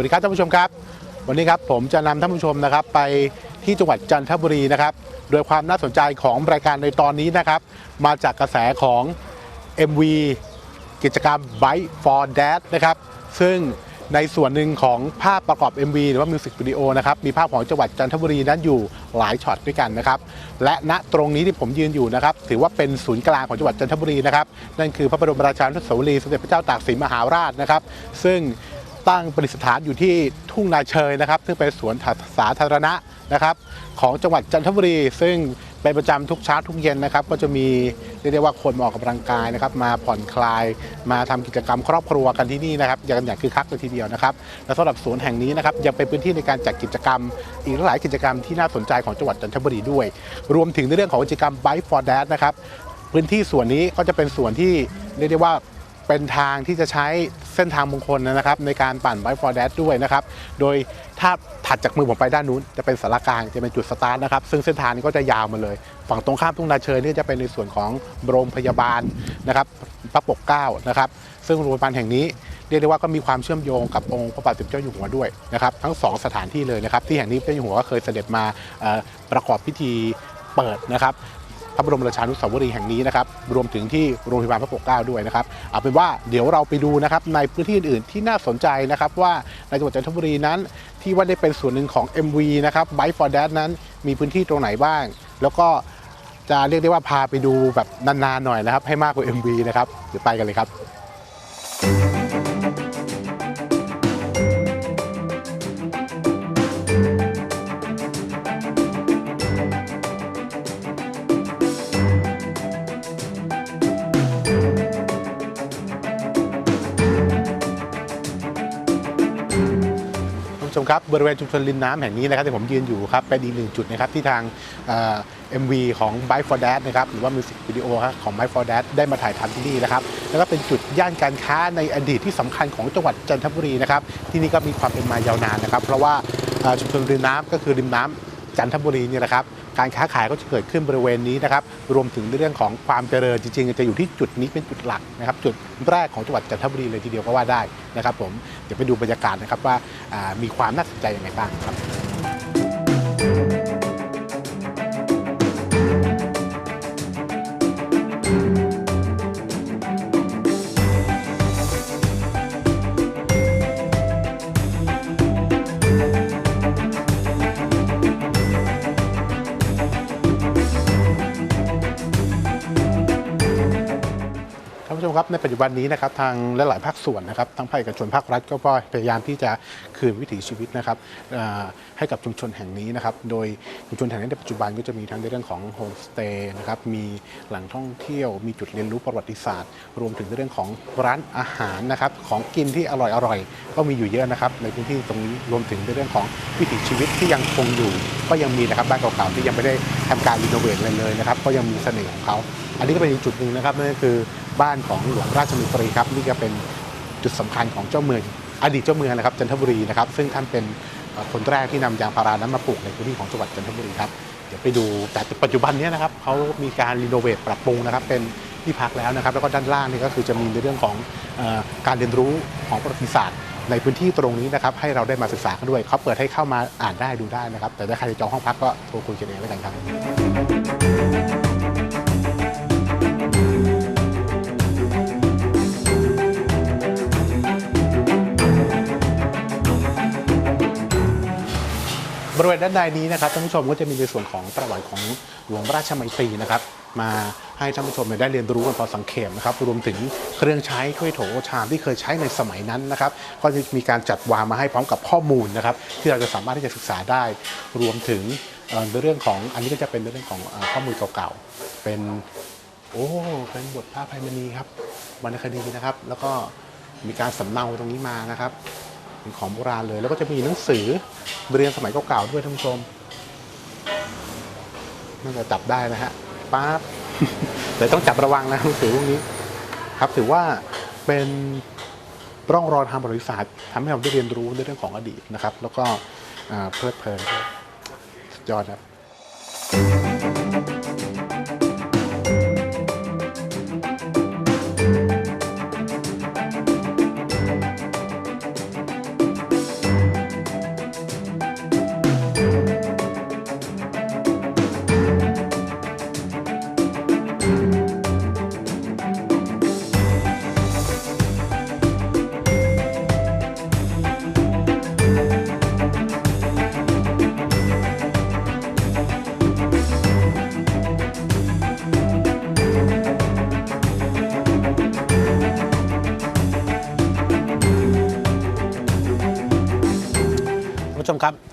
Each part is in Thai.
สวัสดีครับท่านผู้ชมครับ วันนี้ครับผมจะนำท่านผู้ชมนะครับไปที่จังหวัดจันทบุรีนะครับ โดยความน่าสนใจของรายการในตอนนี้นะครับ มาจากกระแสของ MV กิจกรรม Bike for Dad นะครับ ซึ่งในส่วนหนึ่งของภาพประกอบ MV หรือว่ามิวสิกวิดีโอนะครับ มีภาพของจังหวัดจันทบุรีนั้นอยู่หลายช็อตด้วยกันนะครับ และณตรงนี้ที่ผมยืนอยู่นะครับ ถือว่าเป็นศูนย์กลางของจังหวัดจันทบุรีนะครับ นั่นคือพระบรมราชานุสาวรีย์สมเด็จพระเจ้าตากสินมหาราชนะครับ ซึ่ง ตั้งประดิษฐานอยู่ที่ทุ่งนาเชยนะครับ ซึ่งเป็นสวนสาธารณะนะครับ ของจังหวัดจันทบุรี ซึ่งเป็นประจำทุกเช้าทุกเย็นนะครับ ก็จะมีเรียกได้ว่าคนมาออกกำลังกายนะครับ มาผ่อนคลายมาทำกิจกรรมครอบครัวกันที่นี่นะครับอย่างอย่างคือคักเลยทีเดียวนะครับและสำหรับสวนแห่งนี้นะครับยังเป็นพื้นที่ในการจัดกิจกรรม อีกหลายกิจกรรมที่น่าสนใจของจังหวัดจันทบุรีด้วย รวมถึงในเรื่องของกิจกรรม Bike for Dad นะครับพื้นที่ส่วนนี้ก็จะเป็นส่วนที่เรียกได้ว่า เป็นทางที่จะใช้เส้นทางมงคลนะครับ ในการปั่นไบฟอร์แดด้วยนะครับ โดยถ้าถัดจากมือผมไปด้านนู้นจะเป็นสารกลางจะเป็นจุดสตาร์ทนะครับ ซึ่งเส้นทางนี้ก็จะยาวมาเลย ฝั่งตรงข้ามทุ่งนาเชยนี่จะเป็นในส่วนของโรงพยาบาลนะครับพระปกเกล้านะครับ ซึ่งโรงพยาบาลแห่งนี้เรียกได้ว่าก็มีความเชื่อมโยงกับองค์พระบาทสมเด็จเจ้าอยู่หัวด้วยนะครับทั้งสองสถานที่เลยนะครับที่แห่งนี้พระเจ้าอยู่หัวก็เคยเสด็จมาประกอบพิธีเปิดนะครับ ระบรมราชานุสาวรีย์แห่งนี้นะครับรวมถึงที่โรงพยาบาลพระปกเกล้าด้วยนะครับเอาเป็นว่าเดี๋ยวเราไปดูนะครับในพื้นที่อื่นๆที่น่าสนใจนะครับว่าในจังหวัดจันทบุรีนั้น ที่ว่าได้เป็นส่วนหนึ่งของ MV นะครับ Bike for Dad นั้นมีพื้นที่ตรงไหนบ้าง แล้วก็จะเรียกได้ว่าพาไปดูแบบนานๆหน่อยนะครับ ให้มากกว่า MV นะครับเดี๋ยวไปกันเลยครับ บริเวณชุมชนริมน้ำแห่งนี้นะครับที่ผมยืนอยู่ครับเป็นอีกหนึ่งจุดนะครับที่ทางเอ็มวีของ Bike for Dad นะครับหรือว่ามิวสิกวิดีโอของ Bike for Dad ได้มาถ่ายทำที่นี่นะครับแล้วก็เป็นจุดย่านการค้าในอดีตที่สำคัญของจังหวัดจันทบุรีนะครับที่นี่ก็มีความเป็นมายาวนานนะครับ เพราะว่าชุมชนริมน้ำก็คือริมน้ำ จันทบุรีเนี่ยนะครับการค้าขายก็จะเกิดขึ้นบริเวณนี้นะครับรวมถึงในเรื่องของความเจริญจริงๆ จะอยู่ที่จุดนี้เป็นจุดหลักนะครับจุดแรกของจังหวัดจันทบุรีเลยทีเดียวก็ว่าได้นะครับผมเดี๋ยวไปดูบรรยากาศนะครับว่าอ่ามีความน่าสนใจยังไงบ้างครับ ครับในปัจจุบันนี้นะครับทางหลายๆภาคส่วนนะครับทั้งภาคเอกชนภาครัฐก็พยายามที่จะคืนวิถีชีวิตนะครับให้กับชุมชนแห่งนี้นะครับ โดยชุมชนแห่งนี้ในปัจจุบันก็จะมีทั้งในเรื่องของโฮมสเตย์นะครับมีแหล่งท่องเที่ยว มีจุดเรียนรู้ประวัติศาสตร์ รวมถึงในเรื่องของร้านอาหารนะครับของกินที่อร่อยๆก็มีอยู่เยอะนะครับในพื้นที่ตรงนี้รวมถึงในเรื่องของวิถีชีวิตที่ยังคงอยู่ ก็ยังมีนะครับบ้านเก่าๆที่ยังไม่ได้ทำการรีโนเวทอะไรเลยนะครับก็ยังมีเสน่ห์ของเขา อันนี้ก็เป็นอีกจุดหนึ่งนะครับนั่นก็คือ บ้านของหลวงราชมนตรีครับนี่ก็เป็นจุดสำคัญของเจ้าเมืองอดีตเจ้าเมืองนะครับจันทบุรีนะครับซึ่งท่านเป็นคนแรกที่นำยางพารานั้นมาปลูกในพื้นที่ของจังหวัดจันทบุรีครับเดี๋ยวไปดูแต่ปัจจุบันนี้นะครับเขามีการรีโนเวทปรับปรุงนะครับเป็นที่พักแล้วนะครับแล้วก็ด้านล่างนี่ก็คือจะมีในเรื่องของอการเรียนรู้ของประวัติศาสตร์ในพื้นที่ตรงนี้นะครับให้เราได้มาศึกษากันด้วยเขาเปิดให้เข้ามาอ่านได้ดูได้นะครับ แต่ถ้าใครจะจองห้องพักก็โทรคุยกันเองแล้วกันครับ บริเวณด้านในนี้นะครับท่านผู้ชมก็จะมีในส่วนของประวัติของหลวงราชมัยตรีนะครับมาให้ท่านผู้ชมได้เรียนรู้กันพอสังเขปนะครับ รวมถึงเครื่องใช้ถ้วยโถชามที่เคยใช้ในสมัยนั้นนะครับ ก็จะมีการจัดวางมาให้พร้อมกับข้อมูลนะครับ ที่เราจะสามารถที่จะศึกษาได้ รวมถึงในเรื่องของอันนี้ก็จะเป็นในเรื่องของข้อมูลเก่าๆ เป็นโอ้เป็นบทภาพไพมณีครับวรรณคดีนะครับ แล้วก็มีการสำเนาตรงนี้มานะครับ เป็นของโบราณเลย แล้วก็จะมีหนังสือเรียนสมัยเก่าๆด้วยท่านผู้ชมน่าจะจับได้นะฮะป๊าบแต่ต้องจับระวังนะหนังสือพวกนี้ ครับถือว่าเป็นร่องรอยทางประวัติศาสตร์ทำให้เราได้เรียนรู้ในเรื่องของอดีตนะครับ แล้วก็เพลิดเพลินด้วยสุดยอดครับ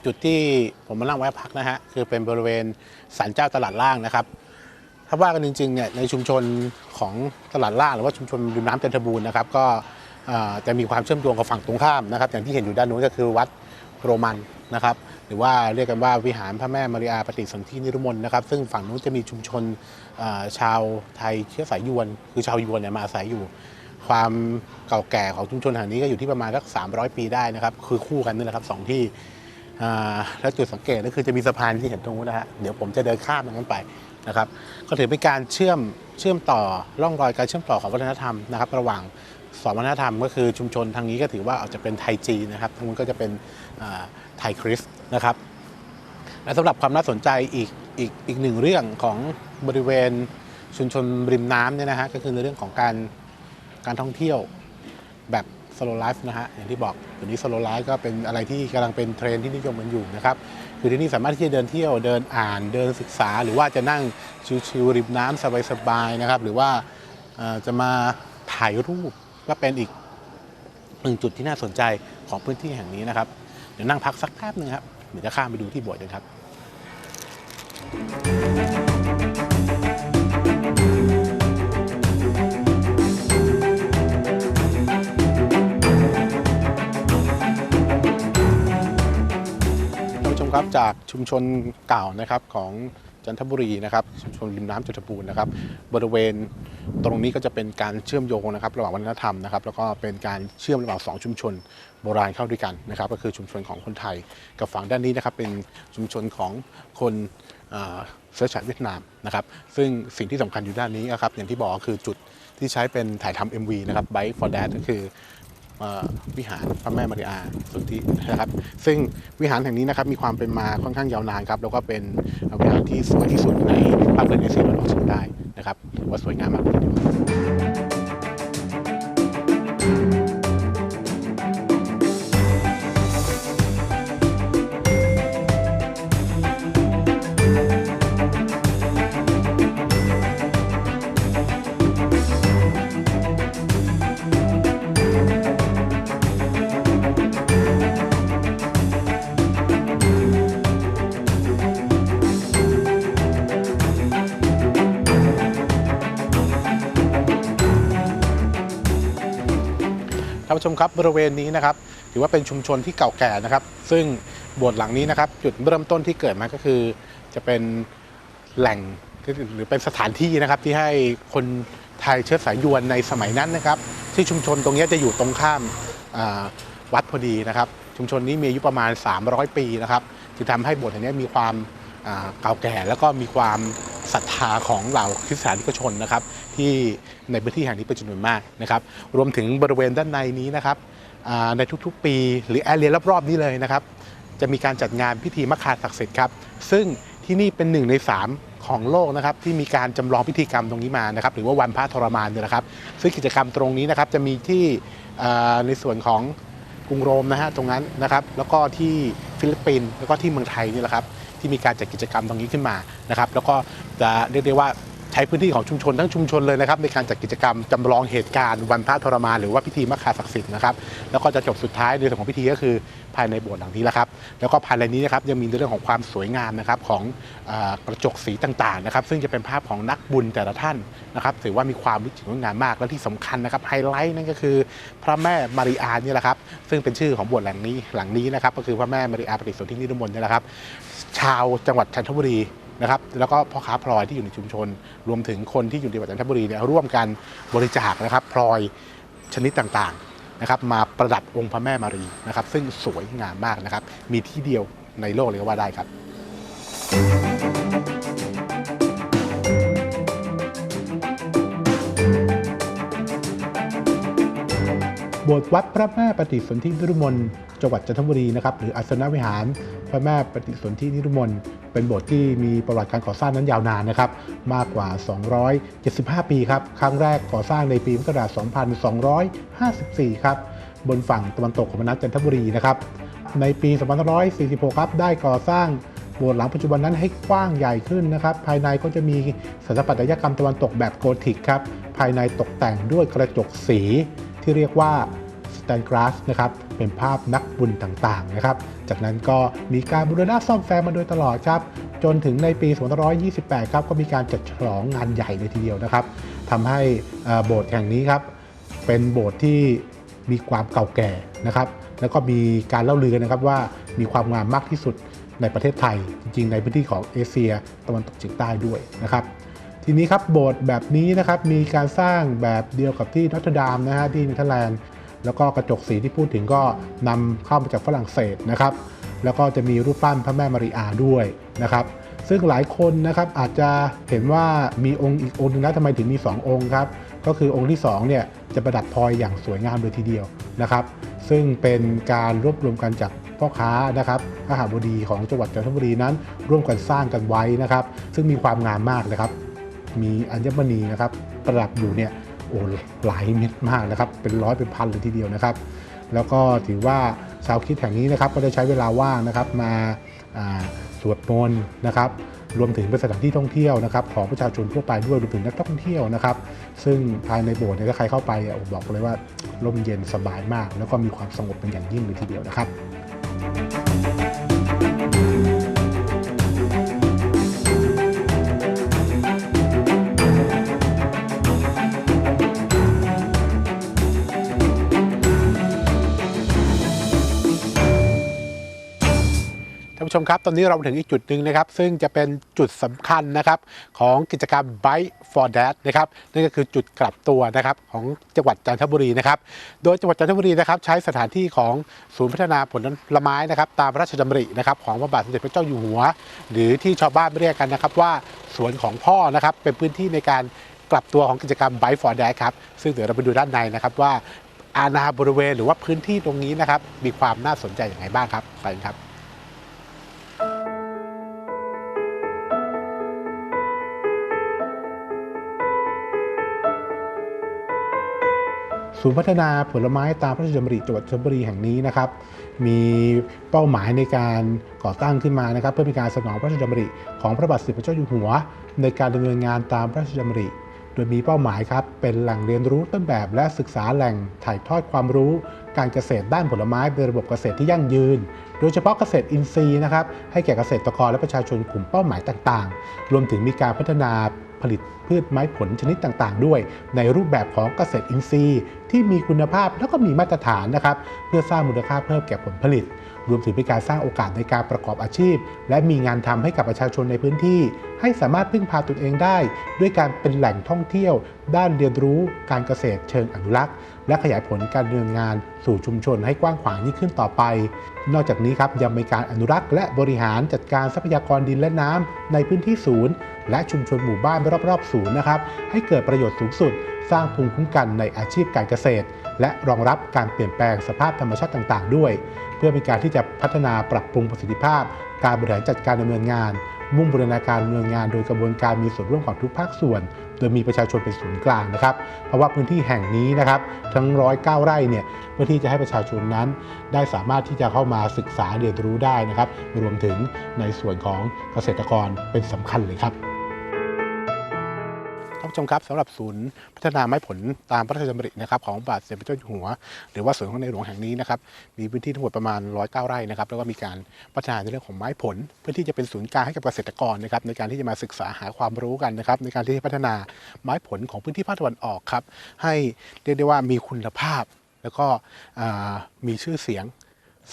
จุดที่ผมมานั่งแวะพักนะฮะคือเป็นบริเวณศาลเจ้าตลาดล่างนะครับ ถ้าว่ากันจริงๆเนี่ยในชุมชนของตลาดล่างหรือว่าชุมชนริมน้ำจันทบูรณ์นะครับก็จะมีความเชื่อมโยงกับฝั่งตรงข้ามนะครับ อย่างที่เห็นอยู่ด้านนู้นก็คือวัดโรมันนะครับ หรือว่าเรียกกันว่าวิหารพระแม่มาริอาปฏิสนธินิรมนนะครับ ซึ่งฝั่งนู้นจะมีชุมชนชาวไทยเชื้อสายยวน คือชาวยวนเนี่ยมาอาศัยอยู่ ความเก่าแก่ของชุมชนแห่งนี้ก็อยู่ที่ประมาณสัก300 ปีได้นะครับ คือคู่กันนี่แหละครับสองที่ แล้วจุดสังเกตก็คือจะมีสะพานที่เห็นตรงนู้นนะฮะเดี๋ยวผมจะเดินข้ามตรงนั้นไปนะครับก็ถือเป็นการเชื่อมเชื่อมต่อร่องรอยการเชื่อมต่อของวัฒนธรรมนะครับ ระหว่างสองวัฒนธรรมก็คือชุมชนทางนี้ก็ถือว่าอาจจะเป็นไทยจีนนะครับทางนู้นก็จะเป็นไทยคริสต์นะครับ และสำหรับความน่าสนใจอีกอีกอีกหนึ่งเรื่องของบริเวณชุมชนริมน้ำเนี่ยนะฮะก็คือในเรื่องของการการท่องเที่ยวแบบ สโลไลฟ์นะฮะอย่างที่บอกเดี๋ยวนี้สโลไลฟ์ก็เป็นอะไรที่กำลังเป็นเทรนที่นิยมกันอยู่นะครับคือที่นี่สามารถที่จะเดินเที่ยวเดินอ่านเดินศึกษา หรือว่าจะนั่งชิวๆริมน้ำสบายๆนะครับหรือว่าจะมาถ่ายรูปก็เป็นอีกหนึ่งจุดที่น่าสนใจของพื้นที่แห่งนี้นะครับเดี๋ยวนั่งพักสักแป๊บหนึงครับเดี๋ยวจะข้ามไปดูที่โบสถ์กันครับ มครับจากชุมชนเก่านะครับของจันทบุรีนะครับชุมชนริมน้ำจันทบูรณ์นะครับ บริเวณตรงนี้ก็จะเป็นการเชื่อมโยงนะครับ ระหว่างวัฒนธรรมนะครับ แล้วก็เป็นการเชื่อมระหว่างสองชุมชนโบราณเข้าด้วยกันนะครับ ก็คือชุมชนของคนไทยกับฝั่งด้านนี้นะครับ เป็นชุมชนของคนเอ่อเชื้อชาติเวียดนามนะครับ ซึ่งสิ่งที่สำคัญอยู่ด้านนี้นะครับ อย่างที่บอกคือจุดที่ใช้เป็นถ่ายทำ MV นะครับ Bike for Dad ก็คือ วิหารพระแม่มาริอาสุทธินะครับ ซึ่งวิหารแห่งนี้นะครับมีความเป็นมาค่อนข้างยาวนานครับแล้วก็เป็นวิหารที่สวยที่สุดในภาคเหนเอเชียตะวันออกเฉียงใต้นะครับว่าสวยงามมากเลย ชมครับบริเวณนี้นะครับถือว่าเป็นชุมชนที่เก่าแก่นะครับ ซึ่งโบสถ์หลังนี้นะครับ จุดเริ่มต้นที่เกิดมาก็คือ จะเป็นแหล่งหรือเป็นสถานที่นะครับที่ให้คนไทยเชื้อสายยวนในสมัยนั้นนะครับ ที่ชุมชนตรงนี้จะอยู่ตรงข้ามวัดพอดีนะครับ ชุมชนนี้มีอายุประมาณ 300 ปีนะครับจึงทำให้โบสถ์แห่งนี้มีความเก่าแก่ แล้วก็มีความ ศรัทธาของเหล่าคริสตานิกชนนะครับ ที่ในพื้นที่แห่งนี้เป็นจำนวนมากนะครับ รวมถึงบริเวณด้านในนี้นะครับในทุกๆ ปี หรือแอเรียรอบๆนี้เลยนะครับ จะมีการจัดงานพิธีมะคาศักดิ์สิทธิ์ครับ ซึ่งที่นี่เป็นหนึ่งในสามของโลกนะครับ ที่มีการจำลองพิธีกรรมตรงนี้มานะครับ หรือว่าวันพระทรมานเนี่ยนะครับ ซึ่งกิจกรรมตรงนี้นะครับจะมีที่ในส่วนของกรุงโรมนะฮะตรงนั้นนะครับ แล้วก็ที่ฟิลิปปินส์แล้วก็ที่เมืองไทยนี่แหละครับ ที่มีการจัดกิจกรรมตรงนี้ขึ้นมานะครับแล้วก็จะเรียกได้ว่าใช้พื้นที่ของชุมชนทั้งชุมชนเลยนะครับในการจัดกิจกรรมจำลองเหตุการณ์วันพระทรมานหรือว่าพิธีมะคาศักดิ์สิทธิ์นะครับแล้วก็จะจบสุดท้ายในส่วนของพิธีก็คือภายในโบสถ์หลังนี้แหละครับแล้วก็ภายในนี้นะครับยังมีในเรื่องของความสวยงามนะครับของอกระจกสีต่างๆนะครับซึ่งจะเป็นภาพของนักบุญแต่ละท่านนะครับถือว่ามีความวิจิตรงดงามมาก และที่สำคัญนะครับไฮไลท์นั่นก็คือพระแม่มาริอานี่แหละครับซึ่งเป็นชื่อของโบสถ์หลังนี้หลังนี้นะครับก็คือพระแม่มาริอาปฏิสนธินิรมนนี่แหละครับ ชาวจังหวัดจันทบุรีนะครับแล้วก็พ่อค้าพลอยที่อยู่ในชุมชน รวมถึงคนที่อยู่ในจังหวัดจันทบุรีเนี่ยร่วมกันบริจาคนะครับพลอยชนิดต่างๆนะครับมาประดับองค์พระแม่มารีนะครับซึ่งสวยงามมากนะครับมีที่เดียวในโลกเลยก็ว่าได้ครับ โบสถ์วัดพระแม่ปฏิสนธินิรุมนจังหวัดจันทบุรีนะครับหรืออัสนวิหาร พระแม่ปฏิสนธินิรุมนเป็นโบสถ์ที่มีประวัติการก่อสร้างนั้นยาวนานนะครับมากกว่า 275 ปีครับครั้งแรกก่อสร้างในปีพุทธศักราช 2254 ครับบนฝั่งตะวันตกของมนัสจันทบุรีนะครับในปี2546 ครับได้ก่อสร้างโบสถ์หลังปัจจุบันนั้นให้กว้างใหญ่ขึ้นนะครับ ภายในก็จะมีสถาปัตยกรรมตะวันตกแบบโกธิกครับ ภายในตกแต่งด้วยกระจกสี ที่เรียกว่าสแตนกราสนะครับเป็นภาพนักบุญต่างๆนะครับจากนั้นก็มีการบูรณะซ่อมแซมมาโดยตลอดครับจนถึงในปี2528 ครับก็มีการจัดฉลองงานใหญ่เลยทีเดียวนะครับทำให้โบสถ์แห่งนี้ครับเป็นโบสถ์ที่มีความเก่าแก่นะครับแล้วก็มีการเล่าลือนะครับว่ามีความงามมากที่สุดในประเทศไทย จริงๆ ในพื้นที่ของเอเชียตะวันตกเฉียงใต้ด้วยนะครับ ทีนี้ครับโบสถ์แบบนี้นะครับมีการสร้างแบบเดียวกับที่นอตรดามนะฮะที่เนเธอร์แลนด์แล้วก็กระจกสีที่พูดถึงก็นำเข้ามาจากฝรั่งเศสนะครับ แล้วก็จะมีรูปปั้นพระแม่มารีอาด้วยนะครับ ซึ่งหลายคนนะครับอาจจะเห็นว่ามีองค์อีกองค์หนึงแล้วทำไมถึงมี 2 องค์ครับ ก็คือองค์ที่2เนี่ยจะประดับพลอยอย่างสวยงามเลยทีเดียวนะครับ ซึ่งเป็นการรวบรวมกันจากพ่อค้านะครับพระหาบดีของจังหวัดจันทบุรีนั้น ร่วมกันสร้างกันไว้นะครับ ซึ่งมีความงามมากนะครับ มีอัญมณีนะครับประดับอยู่เนี่ยโอ้หลายเม็ดมากนะครับ เป็นร้อยเป็นพันเลยทีเดียวนะครับ แล้วก็ถือว่าชาวคิดแห่งนี้นะครับก็ได้ใช้เวลาว่างนะครับมาสวดมนต์นะครับรวมถึงเป็นสถานที่ท่องเที่ยวนะครับของประชาชนทั่วไปด้วยรวมถึงนักท่องเที่ยวนะครับ ซึ่งภายในโบสถ์เนี่ยถ้าใครเข้าไปอะบอกเลยว่าร่มเย็นสบายมาก แล้วก็มีความสงบเป็นอย่างยิ่งเลยทีเดียวนะครับ ชมครับ ตอนนี้เรามาถึงอีกจุดหนึ่งนะครับ ซึ่งจะเป็นจุดสำคัญนะครับของกิจกรรม Bike for Dad นะครับนั่นก็คือจุดกลับตัวนะครับของจังหวัดจันทบุรีนะครับ โดยจังหวัดจันทบุรีนะครับใช้สถานที่ของศูนย์พัฒนาผลไม้นะครับตามพระราชดำรินะครับของพระบาทสมเด็จพระเจ้าอยู่หัว หรือที่ชาวบ้านเรียกกันนะครับว่าสวนของพ่อนะครับเป็นพื้นที่ในการกลับตัวของกิจกรรม Bike for Dad ครับซึ่งเดี๋ยวเราไปดูด้านในนะครับว่าอาณาบริเวณหรือว่าพื้นที่ตรงนี้นะครับมีความน่าสนใจอย่างไรบ้างครับไปครับ ศูนย์พัฒนาผลไม้ตามพระราชดำริจังหวัดชลบุรีแห่งนี้นะครับ มีเป้าหมายในการก่อตั้งขึ้นมานะครับ เพื่อเป็นการสนองพระราชดำริของพระบาทสมเด็จพระเจ้าอยู่หัว ในการดำเนินงานตามพระราชดำริ ดยมีเป้าหมายครับ เป็นแหล่งเรียนรู้ต้นแบบและศึกษาแหล่งถ่ายทอดความรู้ การเกษตรด้านผลไม้เป็นระบบเกษตรที่ยั่งยืน โดยเฉพาะเกษตรอินทรีย์นะครับ ให้แก่เกษตรกรและประชาชนกลุ่มเป้าหมายต่างๆ รวมถึงมีการพัฒนาผลิตพืชไม้ผลชนิดต่างๆ ด้วย ในรูปแบบของเกษตรอินทรีย์ ที่มีคุณภาพแล้วก็มีมาตรฐานนะครับ เพื่อสร้างมูลค่าเพิ่มแก่ผลผลิต รวมถึงเป็นการสร้างโอกาสในการประกอบอาชีพ และมีงานทำให้กับประชาชนในพื้นที่ ให้สามารถพึ่งพาตนเองได้ ด้วยการเป็นแหล่งท่องเที่ยว ด้านเรียนรู้การเกษตรเชิงอนุรักษ์ และขยายผลการดำเนินงานสู่ชุมชนให้กว้างขวางยิ่งขึ้นต่อไป นอกจากนี้ครับยังมีการอนุรักษ์ และบริหารจัดการทรัพยากรดินและน้ำในพื้นที่ศูนย์ และชุมชนหมู่บ้านรอบๆศูนย์นะครับให้เกิดประโยชน์สูงสุดสร้างภูมิคุ้มกันในอาชีพการเกษตร และรองรับการเปลี่ยนแปลงสภาพธรรมชาติต่าง ๆ ด้วย เพื่อเป็นการที่จะพัฒนาปรับปรุงประสิทธิภาพ การบริหารจัดการดำเนินงาน มุ่งบูรณาการดำเนินงาน โดยกระบวนการมีส่วนร่วมของทุกภาคส่วน โดยมีประชาชนเป็นศูนย์กลางนะครับ เพราะว่าพื้นที่แห่งนี้นะครับทั้ง 109 ไร่เนี่ยเพื่อที่จะให้ประชาชนนั้น ได้สามารถที่จะเข้ามาศึกษาเรียนรู้ได้นะครับ รวมถึงในส่วนของเกษตรกรเป็นสำคัญเลยครับ ชมครับสำหรับศูนย์พัฒนาไม้ผลตามพระราชดำรินะครับของบาทเสด็จพระเจ้าอยู่หัว หรือว่าสวนของในหลวงแห่งนี้นะครับมีพื้นที่ทั้งหมดประมาณ 109 ไร่นะครับแล้วก็มีการพัฒนาในเรื่องของไม้ผล เพื่อที่จะเป็นศูนย์กลางให้กับเกษตรกรนะครับในการที่จะมาศึกษาหาความรู้กันนะครับในการที่จะพัฒนาไม้ผลของพื้นที่ภาคตะวันออกครับให้เรียกได้ว่ามีคุณภาพ แล้วก็มีชื่อเสียง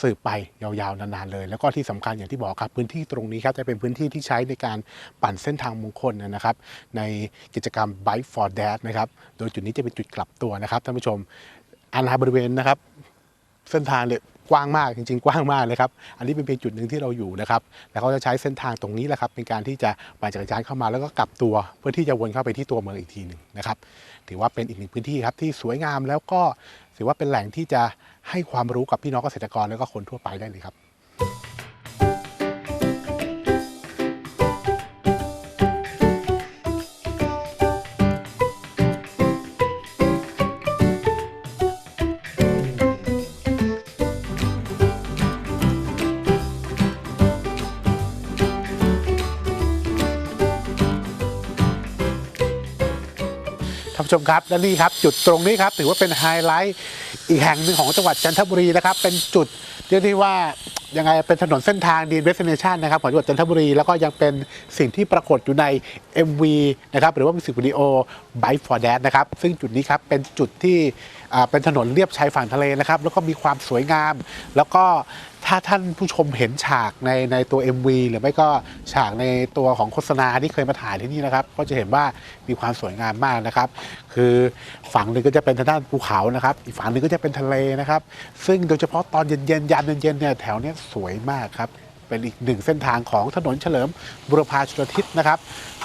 สืบไปยาวๆนานๆเลย แล้วก็ที่สำคัญอย่างที่บอกครับพื้นที่ตรงนี้ครับจะเป็นพื้นที่ที่ใช้ในการปั่นเส้นทางมงคลนะครับ ในกิจกรรม Bike for Dad นะครับโดยจุดนี้จะเป็นจุดกลับตัวนะครับท่านผู้ชมอาณาบริเวณนะครับ เส้นทางเนี่ยกว้างมากจริงๆ กว้างมากเลยครับ อันนี้เป็นเพียงจุดหนึ่งที่เราอยู่นะครับ แล้วเขาจะใช้เส้นทางตรงนี้แหละครับเป็นการที่จะปั่นจักรยานเข้ามาแล้วก็กลับตัวเพื่อที่จะวนเข้าไปที่ตัวเมืองอีกทีหนึ่งนะครับ ถือว่าเป็นอีกหนึ่งพื้นที่ครับที่สวยงามแล้วก็ ถือว่าเป็นแหล่งที่จะให้ความรู้กับพี่น้องเกษตรกรแล้วก็คนทั่วไปได้เลยครับ ท่านผู้ชมครับและนี่ครับจุดตรงนี้ครับถือว่าเป็นไฮไลท์อีกแห่งหนึ่งของจังหวัดจันทบุรีนะครับเป็นจุดเรียกได้ว่ายังไงเป็นถนนเส้นทางดีเวสเนชันนะครับของจังหวัดจันทบุรี แล้วก็ยังเป็นสิ่งที่ปรากฏอยู่ใน MV นะครับหรือว่ามิวสิกวิดีโอ Bike for Dad นะครับซึ่งจุดนี้ครับเป็นจุดที่ เป็นถนนเลียบชายฝั่งทะเลนะครับ แล้วก็มีความสวยงาม แล้วก็ถ้าท่านผู้ชมเห็นฉากในในตัว MV หรือไม่ก็ฉากในตัวของโฆษณาที่เคยมาถ่ายที่นี่นะครับ ก็จะเห็นว่ามีความสวยงามมากนะครับ คือฝั่งหนึ่งก็จะเป็นทางด้านภูเขานะครับ อีกฝั่งหนึ่งก็จะเป็นทะเลนะครับ ซึ่งโดยเฉพาะตอนเย็นๆยามเย็นๆเนี่ยแถวเนี้ยสวยมากครับเป็นอีกหนึ่งเส้นทางของถนนเฉลิมบุรพาชลทิศนะครับ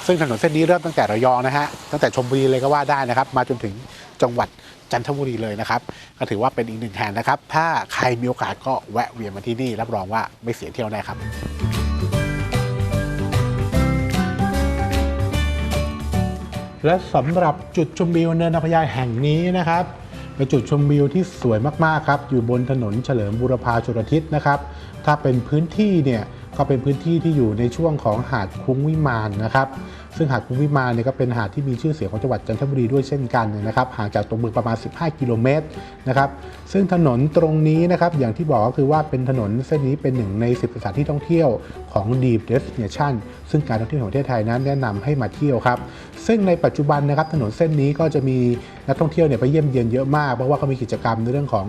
ซึ่งถนนเส้นนี้เริ่มตั้งแต่ระยองนะฮะตั้งแต่ชลบุรีเลยก็ว่าได้นะครับ มาจนถึงจังหวัด จันทบุรีเลยนะครับก็ถือว่าเป็นอีกหนึ่งแห่งนะครับ ถ้าใครมีโอกาสก็แวะเวียนมาที่นี่รับรองว่าไม่เสียเที่ยวแน่ครับและสำหรับจุดชมวิวเนินนพญาแห่งนี้นะครับเป็นจุดชมวิวที่สวยมากๆครับ อยู่บนถนนเฉลิมบุรพาชลทิศนะครับ ถ้าเป็นพื้นที่เนี่ยก็เป็นพื้นที่ที่อยู่ในช่วงของหาดคุ้งวิมานนะครับ ซึ่งหาดคุ้งวิมาเนี่ยก็เป็นหาดที่มีชื่อเสียงของจังหวัดจันทบุรีด้วยเช่นกันนะครับห่างจากตัวเมืองประมาณ 15 กิโลเมตรนะครับซึ่งถนนตรงนี้นะครับอย่างที่บอกก็คือว่าเป็นถนนเส้นนี้เป็นหนึ่งใน 10 สถานที่ท่องเที่ยวของ Deep Destination ซึ่งการท่องเที่ยวของประเทศไทยนั้นแนะนำให้มาเที่ยวครับซึ่งในปัจจุบันนะครับถนนเส้นนี้ก็จะมีนักท่องเที่ยวเนี่ยไปเยี่ยมเยียนเยอะมากเพราะว่าเขามีกิจกรรมในเรื่องของ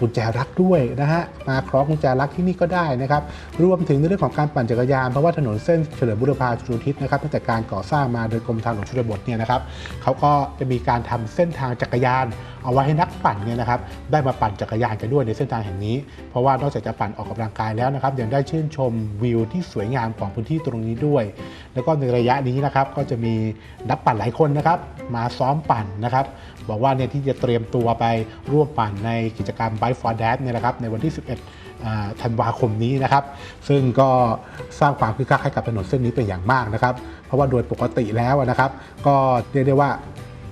กุญแจรักด้วยนะฮะมาคล้องกุญแจรักที่นี่ก็ได้นะครับรวมถึงในเรื่องของการปั่นจักรยานเพราะว่าถนนเส้นเฉลิมบุรพาชลทิศนะครับตั้งแต่การก่อสร้างมาโดยกรมทางหลวงชนบทเนี่ยนะครับเขาก็จะมีการทำเส้นทางจักรยาน เอาไว้ให้นักปั่นเนี่ยนะครับได้มาปั่นจักรยานกันด้วยในเส้นทางแห่งนี้ เพราะว่านอกจากจะปั่นออกกำลังกายแล้วนะครับยังได้ชื่นชมวิวที่สวยงามของพื้นที่ตรงนี้ด้วย แล้วก็ในระยะนี้นะครับก็จะมีนักปั่นหลายคนนะครับมาซ้อมปั่นนะครับบอกว่าเนี่ยที่จะเตรียมตัวไปร่วมปั่นในกิจกรรม Bike for Dad เนี่ยนะครับในวันที่ 11อ่า ธันวาคมนี้นะครับ ซึ่งก็สร้างความคึกคักให้กับถนนเส้นนี้เป็นอย่างมากนะครับ เพราะว่าโดยปกติแล้วนะครับ ก็เรียกได้ว่า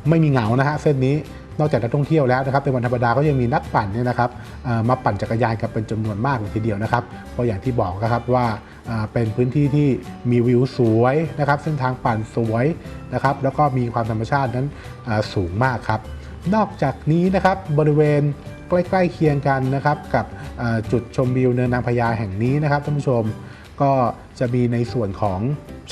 ไม่มีเหงานะฮะเส้นนี้นอกจากนักท่องเที่ยวแล้วนะครับในวันธรรมดาก็ยังมีนักปั่นเนี่ยนะครับมาปั่นจักรยานกันเป็นจำนวนมากเลยทีเดียวนะครับเพราะอย่างที่บอกนะครับว่าเป็นพื้นที่ที่มีวิวสวยนะครับเส้นทางปั่นสวยนะครับแล้วก็มีความธรรมชาตินั้นสูงมากครับ นอกจากนี้นะครับบริเวณใกล้ๆเคียงกันนะครับกับจุดชมวิวเนินนางพญาแห่งนี้นะครับท่านผู้ชมก็จะมีในส่วนของ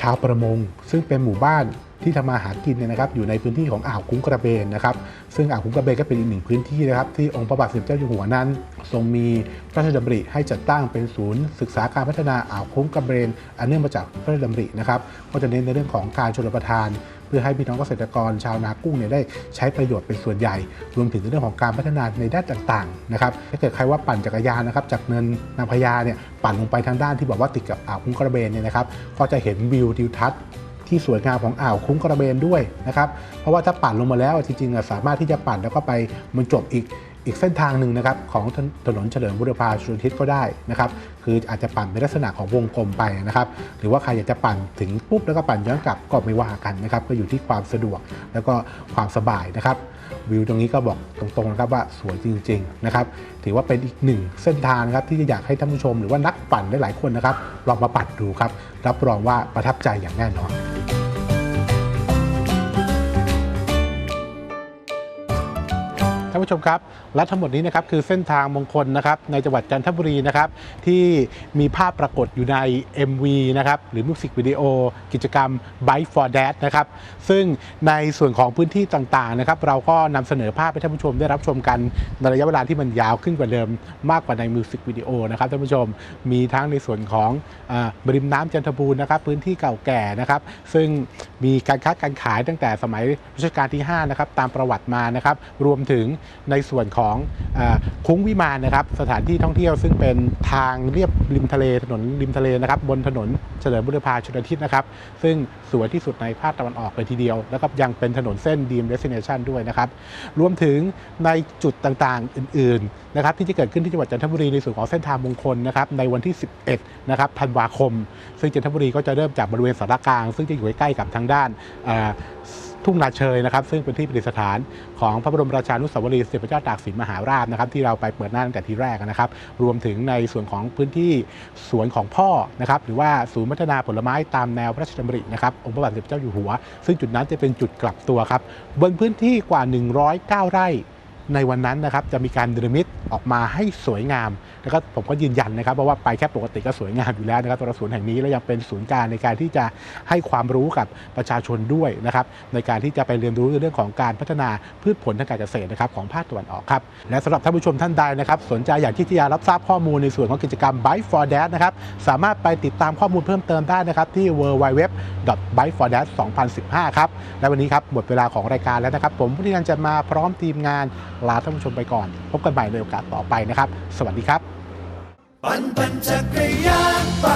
ชาวประมง ซึ่งเป็นหมู่บ้านที่ทำมาหากินเนี่ยนะครับอยู่ในพื้นที่ของอ่าวคุ้งกระเบนนะครับซึ่งอ่าวคุ้งกระเบนก็เป็นอีกหนึ่งพื้นที่นะครับที่องค์พระบาทสมเด็จเจ้าอยู่หัวนั้น ทรงมีพระราชดำริให้จัดตั้งเป็นศูนย์ ศึกษาการพัฒนาอ่าวคุ้งกระเบนอันเนื่องมาจากพระราชดำรินะครับก็จะเน้นในเรื่องของการชลประทาน พื่อให้พี่น้องเกษตรกรชาวนากุ้งเนี่ยได้ใช้ประโยชน์เป็นส่วนใหญ่ รวมถึงเรื่องของการพัฒนาในด้านต่างๆนะครับถ้าเกิดใครว่าปั่นจักรยานนะครับจากเนินนางพญาเนี่ยปั่นลงไปทางด้านที่บอกว่าติดกับอ่าวคุ้งกระเบนเนี่ยนะครับก็จะเห็นวิวทิวทัศน์ที่สวยงามของอ่าวคุ้งกระเบนด้วยนะครับเพราะว่าถ้าปั่นลงมาแล้วจริงๆอะสามารถที่จะปั่นแล้วก็ไปบรรจบอีก อีกเส้นทางหนึ่งนะครับของถนนเฉลิมบุรพาชลทิศก็ได้นะครับคืออาจจะปั่นในลักษณะของวงกลมไปนะครับ หรือว่าใครอยากจะปั่นถึงปุ๊บแล้วก็ปั่นย้อนกลับก็ไม่ว่ากันนะครับก็อยู่ที่ความสะดวกแล้วก็ความสบายนะครับวิวตรงนี้ก็บอกตรงๆนะครับว่าสวยจริงๆนะครับถือว่าเป็นอีกหนึ่งเส้นทางครับที่จะอยากให้ท่านผู้ชม หรือว่านักปั่นหลายๆคนนะครับลองมาปั่นดูครับรับรองว่าประทับใจอย่างแน่นอน ผู้ชมครับ และทั้งหมดนี้นะครับคือเส้นทางมงคลนะครับในจังหวัดจันทบุรีนะครับที่มีภาพปรากฏอยู่ใน MV นะครับหรือมิวสิกวิดีโอกิจกรรม Bike for Dad นะครับซึ่งในส่วนของพื้นที่ต่างๆนะครับเราก็นำเสนอภาพให้ท่านผู้ชมได้รับชมกันในระยะเวลาที่มันยาวขึ้นกว่าเดิมมากกว่าในมิวสิกวิดีโอนะครับท่านผู้ชมมีทั้งในส่วนของอบริมน้ำจันทบูรณ์นะครับพื้นที่เก่าแก่นะครับ ซึ่งมีการค้าการขายตั้งแต่สมัยรัชกาลที่5นะครับตามประวัติมานะครับรวมถึงในส่วนของอคุ้งวิมานนะครับสถานที่ท่องเที่ยวซึ่งเป็นทางเรียบริมทะเลถนนริมทะเลนะครับบนถนนเฉลิมบุรพาชลทิศนะครับซึ่งสวยที่สุดในภาคตะวันออกเลยทีเดียว แล้วก็ยังเป็นถนนเส้นดีมเดสเนชันด้วยนะครับรวมถึงในจุดต่างๆอื่นๆนะครับที่จะเกิดขึ้นที่จังหวัดจันทบุรีในส่วนของเส้นทางมงคลนะครับในวันที่ 11นะครับธันวาคม ซึ่งจันทบุรีก็จะเริ่มจากบริเวณสารกลาง ซึ่งจะอยู่ใกล้กับทางด้าน ทุ่งนาเชยนะครับ ซึ่งเป็นที่ประดิษฐานของพระบรมราชานุสาวรีย์สมเด็จพระเจ้าตากสินมหาราชนะครับ ที่เราไปเปิดหน้าตั้งแต่ทีแรกนะครับ รวมถึงในส่วนของพื้นที่สวนของพ่อนะครับ หรือว่าศูนย์พัฒนาผลไม้ตามแนวพระราชดำรินะครับองค์พระบาทสมเด็จพระเจ้าอยู่หัว ซึ่งจุดนั้นจะเป็นจุดกลับตัวครับบนพื้นที่กว่า 109 ไร่ ในวันนั้นนะครับจะมีการเดรมิตออกมาให้สวยงาม แล้วก็ผมก็ยืนยันนะครับเพราะว่าไปแค่ปกติก็สวยงามอยู่แล้วนะครับตัวศูนย์แห่งนี้และยังเป็นศูนย์กลางในการที่จะให้ความรู้กับประชาชนด้วยนะครับในการที่จะไปเรียนรู้เรื่องของการพัฒนาพืชผลทางการเกษตรนะครับของภาคตะวันออกครับและสำหรับท่านผู้ชมท่านใดนะครับสนใจอยากที่จะรับทราบข้อมูลในส่วนของกิจกรรม Byte for Dad นะครับสามารถไปติดตามข้อมูลเพิ่มเติมได้นะครับที่ www.bytefordad 2015 ครับและวันนี้ครับหมดเวลาของรายการแล้วนะครับ ผมพุทธินันจะมาพร้อมทีมงานลาท่านผู้ชมไปก่อน พบกันใหม่ในโอกาสต่อไปนะครับ สวัสดีครับ ปั่นปั่นจักรยานไป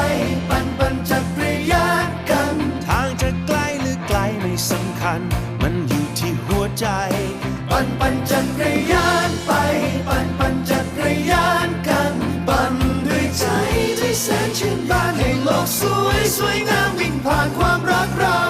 ปั่นปั่นจักรยานกัน ทางจะไกลหรือไกลไม่สำคัญ มันอยู่ที่หัวใจ ปั่นปั่นจักรยานไป ปั่นปั่นจักรยานกัน ปั่นด้วยใจที่แสนชื่นบานให้โลกสวยสวยงามวิ่งผ่านความรักเรา